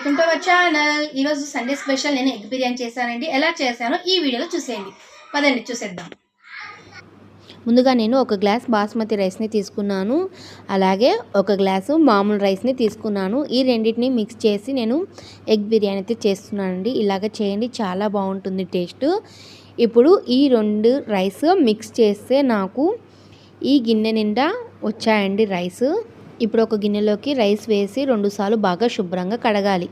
Welcome to our channel. ఈరోజు Sunday special నేను egg biryani చేశానండి. ఎలా చేశానో ఈ వీడియోలో చూసేయండి. పదండి చూసేద్దాం. ముందుగా నేను ఒక గ్లాస్ బాస్మతి రైస్ని తీసుకున్నాను. అలాగే ఒక గ్లాసు మామూలు రైస్ని తీసుకున్నాను. ఈ రెండింటిని మిక్స్ చేసి నేను ఎగ్ బిర్యానీ అయితే చేస్తున్నానండి. ఇలాగ చేయండి చాలా బాగుంటుంది టేస్ట్. ఇప్పుడు ఈ రెండు రైస్ మిక్స్ చేస్తే నాకు ఈ గిన్నె నిండా వచ్చాయండి రైస్. ఇప్పుడు ఒక గిన్నెలోకి రైస్ వేసి రెండుసార్లు బాగా శుభ్రంగా కడగాలి.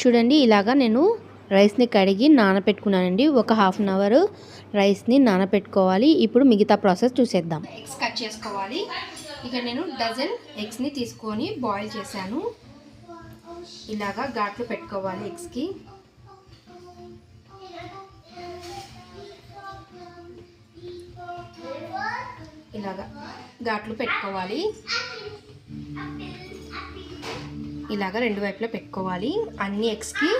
చూడండి ఇలాగా నేను రైస్ని కడిగి నానపెట్టుకున్నానండి. ఒక హాఫ్ అన్ అవర్ రైస్ని నానపెట్టుకోవాలి. ఇప్పుడు మిగతా ప్రాసెస్ చూసేద్దాం. ఎగ్స్ కట్ చేసుకోవాలి. ఇక్కడ నేను డజన్ ఎగ్స్ని తీసుకొని బాయిల్ చేశాను. ఇలాగా ఘాట్లు పెట్టుకోవాలి ఎగ్స్కి. ఇలాగా ఘాట్లు పెట్టుకోవాలి. ఇలాగా రెండు వైపులా పెట్టుకోవాలి. అన్ని ఎగ్స్కి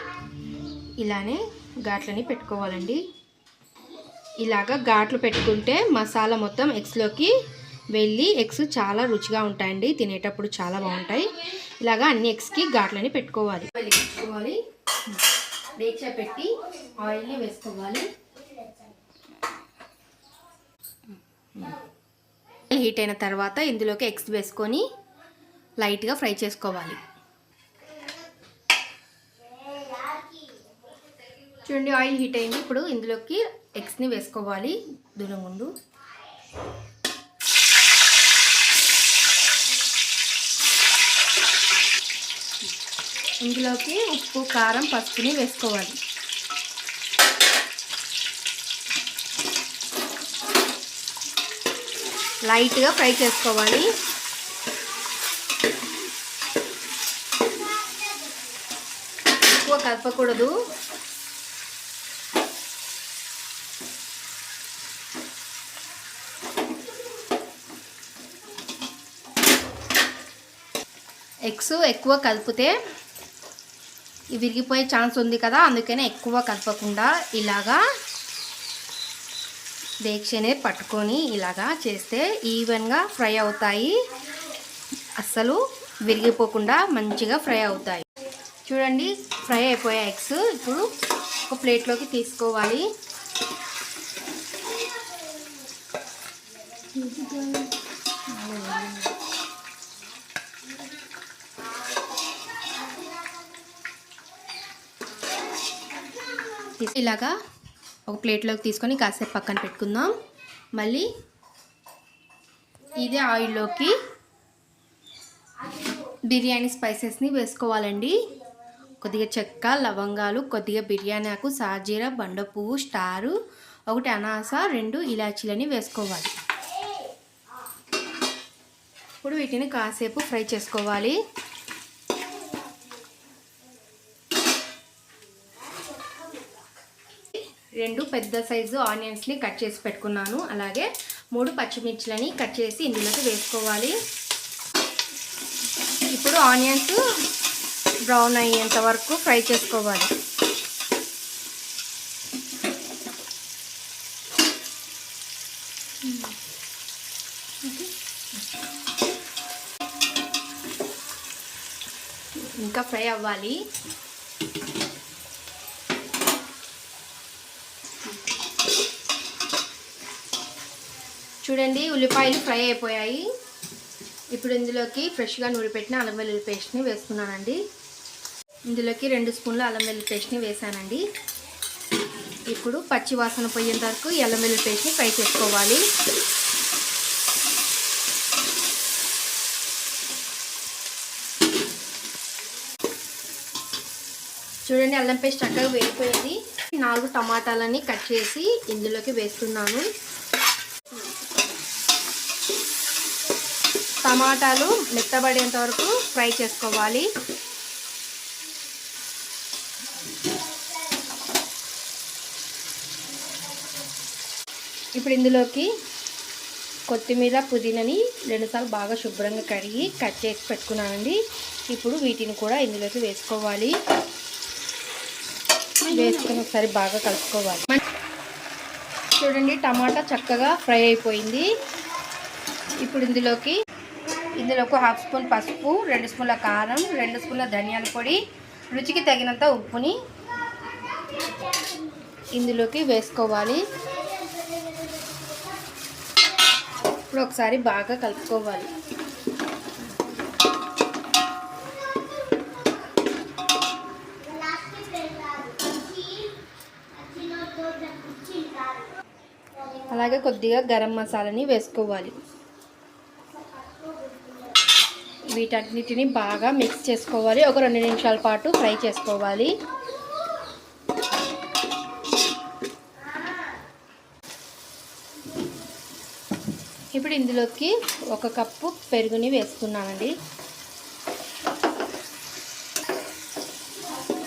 ఇలానే ఘాట్లని పెట్టుకోవాలండి. ఇలాగా ఘాట్లు పెట్టుకుంటే మసాలా మొత్తం ఎగ్స్లోకి వెళ్ళి ఎగ్స్ చాలా రుచిగా ఉంటాయండి. తినేటప్పుడు చాలా బాగుంటాయి. ఇలాగా అన్ని ఎగ్స్కి ఘాట్లని పెట్టుకోవాలి. వెలిగించుకోవాలి. దీక్ష పెట్టి ఆయిల్ని వేసుకోవాలి. హీట్ అయిన తర్వాత ఇందులోకి ఎగ్స్ వేసుకొని లైట్గా ఫ్రై చేసుకోవాలి. చూడండి ఆయిల్ హీట్ అయింది. ఇప్పుడు ఇందులోకి ఎగ్స్ని వేసుకోవాలి. దూరం ముందు. ఇందులోకి ఉప్పు కారం పసుపుని వేసుకోవాలి. లైట్గా ఫ్రై చేసుకోవాలి. ఎక్కువ కలపకూడదు. ఎగ్స్ ఎక్కువ కలిపితే ఇవి విరిగిపోయే ఛాన్స్ ఉంది కదా అందుకనే ఎక్కువ కలపకుండా ఇలాగా దేక్షనే పట్టుకొని ఇలాగా చేస్తే ఈవెన్గా ఫ్రై అవుతాయి. అస్సలు విరిగిపోకుండా మంచిగా ఫ్రై అవుతాయి. చూడండి ఫ్రై అయిపోయే ఎగ్స్ ఇప్పుడు ఒక ప్లేట్లోకి తీసుకోవాలి. ఇలాగా ఒక ప్లేట్లోకి తీసుకొని కాసేపు పక్కన పెట్టుకుందాం. మళ్ళీ ఇదే ఆయిల్లోకి బిర్యానీ స్పైసెస్ని వేసుకోవాలండి. కొద్దిగా చెక్క లవంగాలు కొద్దిగా బిర్యానీ ఆకు సాజీరా బండ పువ్వు స్టారు ఒకటి అనాస రెండు ఇలాచీలని వేసుకోవాలి. ఇప్పుడు వీటిని కాసేపు ఫ్రై చేసుకోవాలి. రెండు పెద్ద సైజు ఆనియన్స్ని కట్ చేసి పెట్టుకున్నాను. అలాగే మూడు పచ్చిమిర్చిలని కట్ చేసి ఇందులోకి వేసుకోవాలి. ఇప్పుడు ఆనియన్స్ బ్రౌన్ అయ్యేంత వరకు ఫ్రై చేసుకోవాలి. ఇంకా ఫ్రై అవ్వాలి. చూడండి ఉల్లిపాయలు ఫ్రై అయిపోయాయి. ఇప్పుడు ఇందులోకి ఫ్రెష్గా నూరిపెట్టిన అల్లం వెల్లుల్లి పేస్ట్ని వేసుకున్నానండి. ఇందులోకి రెండు స్పూన్ల అల్లం వెల్లుల్లి పేస్ట్ని వేసానండి. ఇప్పుడు పచ్చి వాసన పోయేంత వరకు ఈ అల్లం వెల్లుల్లి పేస్ట్ని ఫ్రై చేసుకోవాలి. చూడండి అల్లం పేస్ట్ చక్కగా వేడిపోయింది నాలుగు టమాటాలని కట్ చేసి ఇందులోకి వేస్తున్నాను. టమాటాలు మెత్తబడేంత వరకు ఫ్రై చేసుకోవాలి. ఇప్పుడు ఇందులోకి కొత్తిమీర పుదీనని రెండుసార్లు బాగా శుభ్రంగా కడిగి కట్ చేసి పెట్టుకున్నానండి. ఇప్పుడు వీటిని కూడా ఇందులోకి వేసుకోవాలి. వేసుకుని ఒకసారి బాగా కలుపుకోవాలి. చూడండి టమాటా చక్కగా ఫ్రై అయిపోయింది. ఇప్పుడు ఇందులోకి ఇందులో ఒక హాఫ్ స్పూన్ పసుపు రెండు స్పూన్ల కారం రెండు స్పూన్ల ధనియాల పొడి రుచికి తగినంత ఉప్పుని ఇందులోకి వేసుకోవాలి. ఇప్పుడు ఒకసారి బాగా కలుపుకోవాలి. అలాగే కొద్దిగా గరం మసాలాని వేసుకోవాలి. వీటన్నిటిని బాగా మిక్స్ చేసుకోవాలి. ఒక రెండు నిమిషాల పాటు ఫ్రై చేసుకోవాలి. ఇప్పుడు ఇందులోకి ఒక కప్పు పెరుగుని వేసుకున్నానండి.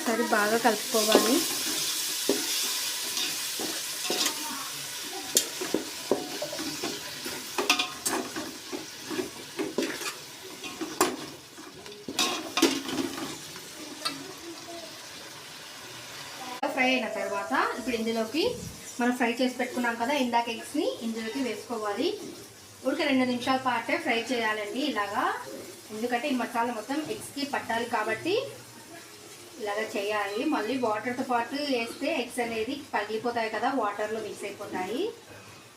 సరే బాగా కలుపుకోవాలి ఫ్రై అయిన తర్వాత ఇప్పుడు ఇందులోకి మనం ఫ్రై చేసి పెట్టుకున్నాం కదా ఇందాక ఎగ్స్ని ఇందులోకి వేసుకోవాలి. ఉడికి రెండు నిమిషాల పాటే ఫ్రై చేయాలండి ఇలాగా. ఎందుకంటే ఈ మసాలా మొత్తం ఎగ్స్కి పట్టాలి కాబట్టి ఇలాగ చేయాలి. మళ్ళీ వాటర్తో పాటు వేస్తే ఎగ్స్ అనేది పగిలిపోతాయి కదా వాటర్లో మిక్స్ అయిపోతాయి.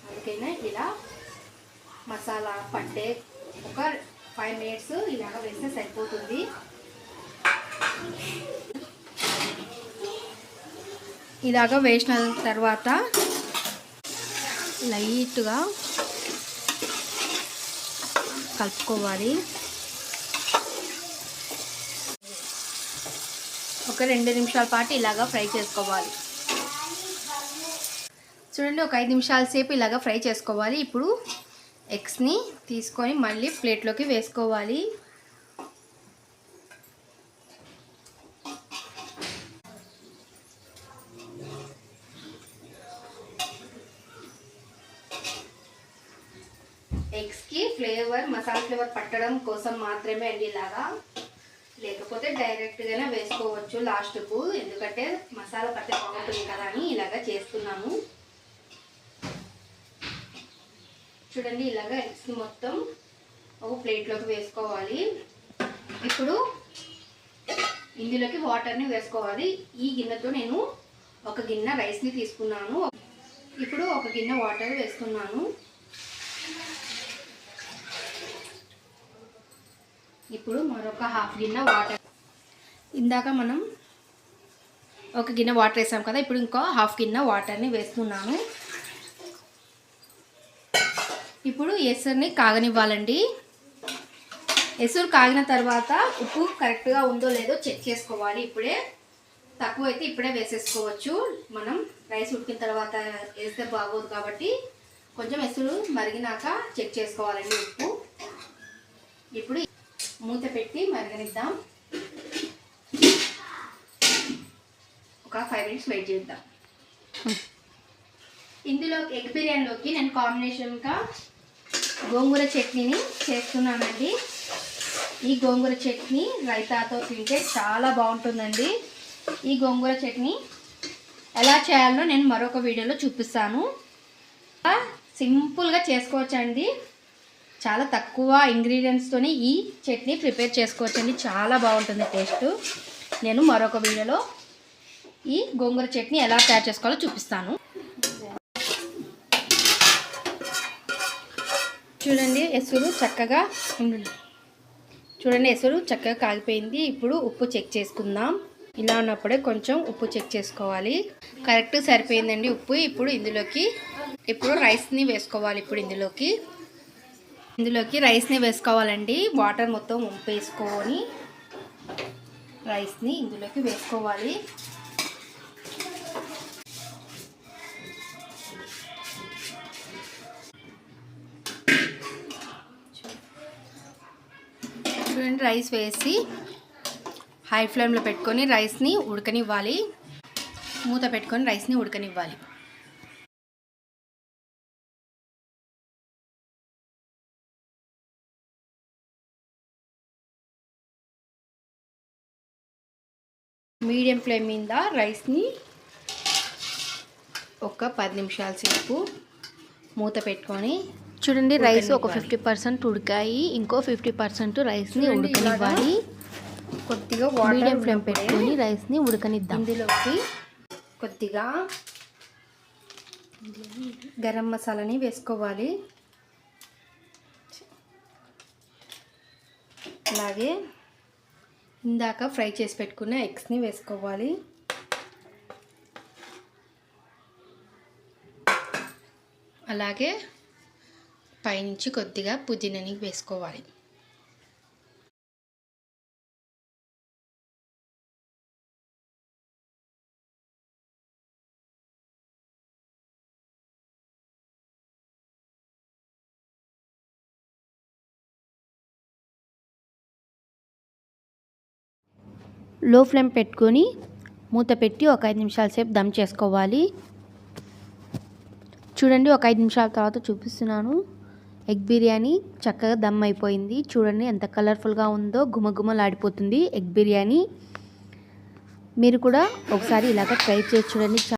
అందుకైనా ఇలా మసాలా పట్టే ఒక ఫైవ్ మినిట్స్ ఇలాగ వేస్తే సరిపోతుంది. ఇలాగ వేసిన తర్వాత లైట్గా కలుపుకోవాలి. ఒక రెండు నిమిషాల పాటు ఇలాగ ఫ్రై చేసుకోవాలి. చూడండి ఒక ఐదు నిమిషాల సేపు ఇలాగ ఫ్రై చేసుకోవాలి. ఇప్పుడు ఎగ్స్ని తీసుకొని మళ్ళీ ప్లేట్లోకి వేసుకోవాలి ఎగ్స్కి ఫ్లేవర్ పట్టడం కోసం మాత్రమే అండి ఇలాగా. లేకపోతే డైరెక్ట్గానే వేసుకోవచ్చు లాస్ట్కు. ఎందుకంటే మసాలా పట్టే బాగుంటుంది కదా అని ఇలాగా చేస్తున్నాము. చూడండి ఇలాగా ఎగ్స్ మొత్తం ఒక ప్లేట్లోకి వేసుకోవాలి. ఇప్పుడు ఇందులోకి వాటర్ని వేసుకోవాలి. ఈ గిన్నెతో నేను ఒక గిన్నె రైస్ని తీసుకున్నాను. ఇప్పుడు ఒక గిన్నె వాటర్ వేస్తున్నాను. ఇప్పుడు మరొక హాఫ్ గిన్నె వాటర్. ఇందాక మనం ఒక గిన్నె వాటర్ వేసాం కదా ఇప్పుడు ఇంకో హాఫ్ గిన్నె వాటర్ని వేస్తున్నాను ఇప్పుడు ఎసరుని కాగనివ్వాలండి. ఎసురు కాగిన తర్వాత ఉప్పు కరెక్ట్గా ఉందో లేదో చెక్ చేసుకోవాలి. ఇప్పుడే తక్కువ అయితే ఇప్పుడే వేసేసుకోవచ్చు. మనం రైస్ ఉడికిన తర్వాత వేస్తే బాగోదు కాబట్టి కొంచెం ఎసురు మరిగినాక చెక్ చేసుకోవాలండి ఉప్పు. ఇప్పుడు మూత పెట్టి మరగనిద్దాం. ఒక ఫైవ్ మినిట్స్ వెయిట్ చేద్దాం. ఇందులో ఎగ్ బిర్యానీలోకి నేను కాంబినేషన్గా గోంగూర చట్నీని చేస్తున్నానండి. ఈ గోంగూర చట్నీ రైతాతో తింటే చాలా బాగుంటుందండి. ఈ గోంగూర చట్నీ ఎలా చేయాలో నేను మరొక వీడియోలో చూపిస్తాను. సింపుల్గా చేసుకోవచ్చండి. చాలా తక్కువ ఇంగ్రీడియంట్స్తోని ఈ చట్నీ ప్రిపేర్ చేసుకోవచ్చండి. చాలా బాగుంటుంది టేస్ట్ నేను మరొక వీడియోలో ఈ గోంగూర చట్నీ ఎలా తయారు చేసుకోవాలో చూపిస్తాను. చూడండి ఎసురు చక్కగా చూడండి ఎసురు చక్కగా కాగిపోయింది. ఇప్పుడు ఉప్పు చెక్ చేసుకుందాం. ఇలా ఉన్నప్పుడే కొంచెం ఉప్పు చెక్ చేసుకోవాలి. కరెక్ట్ సరిపోయిందండి ఉప్పు. ఇప్పుడు ఇందులోకి ఇప్పుడు రైస్ని వేసుకోవాలి. ఇప్పుడు ఇందులోకి. ఇందులోకి రైస్ని వేసుకోవాలండి. వాటర్ మొత్తం ఉంపేసుకొని రైస్ని ఇందులోకి వేసుకోవాలి. చూడండి రైస్ వేసి హై ఫ్లేమ్లో పెట్టుకొని రైస్ని ఉడకనివ్వాలి. మూత పెట్టుకొని రైస్ని ఉడకనివ్వాలి. మీడియం ఫ్లేమ్ మీద రైస్ని ఒక పది నిమిషాల సేపు మూత పెట్టుకొని చూడండి రైస్ ఒక. ఫిఫ్టీ పర్సెంట్ ఉడికాయి. ఇంకో ఫిఫ్టీ పర్సెంట్ రైస్ని ఉడకనివ్వాలి. కొద్దిగా మీడియం ఫ్లేమ్ పెట్టుకొని రైస్ని ఉడకనిద్దాం. ఇందులోకి కొద్దిగా గరం మసాలాని వేసుకోవాలి. అలాగే ఇందాక ఫ్రై చేసి పెట్టుకున్న ఎగ్స్ని వేసుకోవాలి. అలాగే పైనుంచి కొద్దిగా పుదీనాని వేసుకోవాలి. లో ఫ్లేమ్ పెట్టుకొని మూత పెట్టి ఒక ఐదు నిమిషాల సేపు దమ్ చేసుకోవాలి. చూడండి ఒక ఐదు నిమిషాల తర్వాత చూపిస్తున్నాను. ఎగ్ బిర్యానీ చక్కగా దమ్ అయిపోయింది. చూడండి ఎంత కలర్ఫుల్గా ఉందో గుమగుమలాడిపోతుంది ఎగ్ బిర్యానీ. మీరు కూడా ఒకసారి ఇలాగ ట్రై చేసి చూడండి.